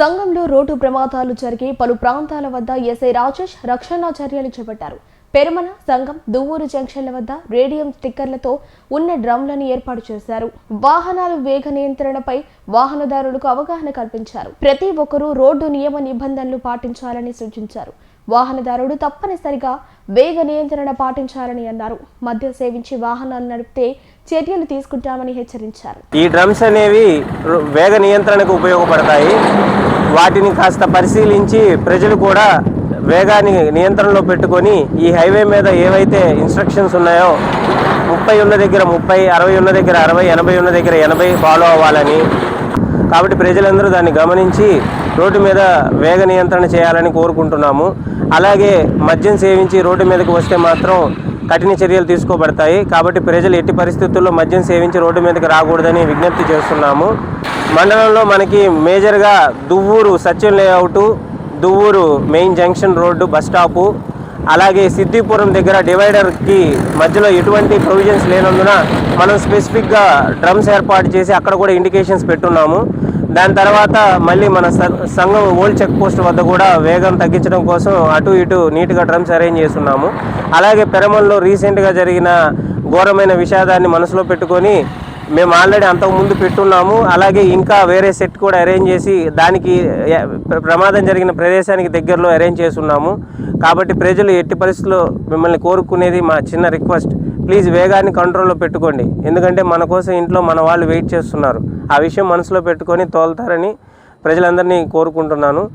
సంఘంలో రోడ్డు ప్రమాదాలు జరిగి పలు ప్రాంతాల వద్ద ఎస్ఐ రాజేష్ రక్షణ చర్యలు చేపట్టారు. పెరుమల సంఘం దువ్వూరు జంక్షన్ల వద్ద రేడియం స్టిక్కర్లతో ఉన్న డ్రమ్లను ఏర్పాటు చేశారు. వాహనాలు వేగ నియంత్రణపై వాహనదారులకు అవగాహన కల్పించారు. ప్రతి ఒక్కరూ రోడ్డు నియమ నిబంధనలు పాటించాలని సూచించారు. వాహనదారుడు తప్పనిసరిగా వేగ నియంత్రణ పాటించాలని అన్నారు. మద్యం సేవించి వాహనాలు నడిపితే చర్యలు తీసుకుంటామని హెచ్చరించారు. ఈ డ్రమ్స్ అనేవి వేగ నియంత్రణకు ఉపయోగపడతాయి. వాటిని కాస్త పరిశీలించి ప్రజలు కూడా వేగాన్ని నియంత్రణలో పెట్టుకొని ఈ హైవే మీద ఏవైతే ఇన్స్ట్రక్షన్స్ ఉన్నాయో ముప్పై ఉన్న దగ్గర ముప్పై అరవై ఉన్న దగ్గర అరవై ఎనభై ఉన్న దగ్గర ఎనభై ఫాలో అవ్వాలని. కాబట్టి ప్రజలందరూ దాన్ని గమనించి రోడ్డు మీద వేగ నియంత్రణ చేయాలని కోరుకుంటున్నాము. అలాగే మద్యం సేవించి రోడ్డు మీదకి వస్తే మాత్రం కఠిన చర్యలు తీసుకోబడతాయి. కాబట్టి ప్రజలు ఎట్టి పరిస్థితుల్లో మద్యం సేవించి రోడ్డు మీదకి రాకూడదని విజ్ఞప్తి చేస్తున్నాము. మండలంలో మనకి మేజర్గా Duvvuru Satyam layout Duvvuru main junction road bus stop అలాగే సిద్దిపురం దగ్గర డివైడర్కి మధ్యలో ఎటువంటి ప్రొవిజన్స్ లేనందున మనం స్పెసిఫిక్గా డ్రమ్స్ ఏర్పాటు చేసి అక్కడ కూడా ఇండికేషన్స్ పెట్టున్నాము. దాని తర్వాత మళ్ళీ మన సంఘం ఓల్డ్ చెక్ పోస్ట్ వద్ద కూడా వేగం తగ్గించడం కోసం అటు ఇటు నీట్గా డ్రమ్స్ అరేంజ్ చేస్తున్నాము. అలాగే పెరమల్లో రీసెంట్గా జరిగిన ఘోరమైన విషాదాన్ని మనసులో పెట్టుకొని మేము ఆల్రెడీ అంతకుముందు పెట్టున్నాము. అలాగే ఇంకా వేరే సెట్ కూడా అరేంజ్ చేసి దానికి ప్ర- ప్రమాదం జరిగిన ప్రదేశానికి దగ్గరలో అరేంజ్ చేస్తున్నాము. కాబట్టి ప్రజలు ఎట్టి పరిస్థితుల్లో మిమ్మల్ని కోరుకునేది మా చిన్న రిక్వెస్ట్. ప్లీజ్ వేగాన్ని కంట్రోల్లో పెట్టుకోండి. ఎందుకంటే మన కోసం ఇంట్లో మన వాళ్ళు వెయిట్ చేస్తున్నారు. ఆ విషయం మనసులో పెట్టుకొని తోలుతారని ప్రజలందరినీ కోరుకుంటున్నాను.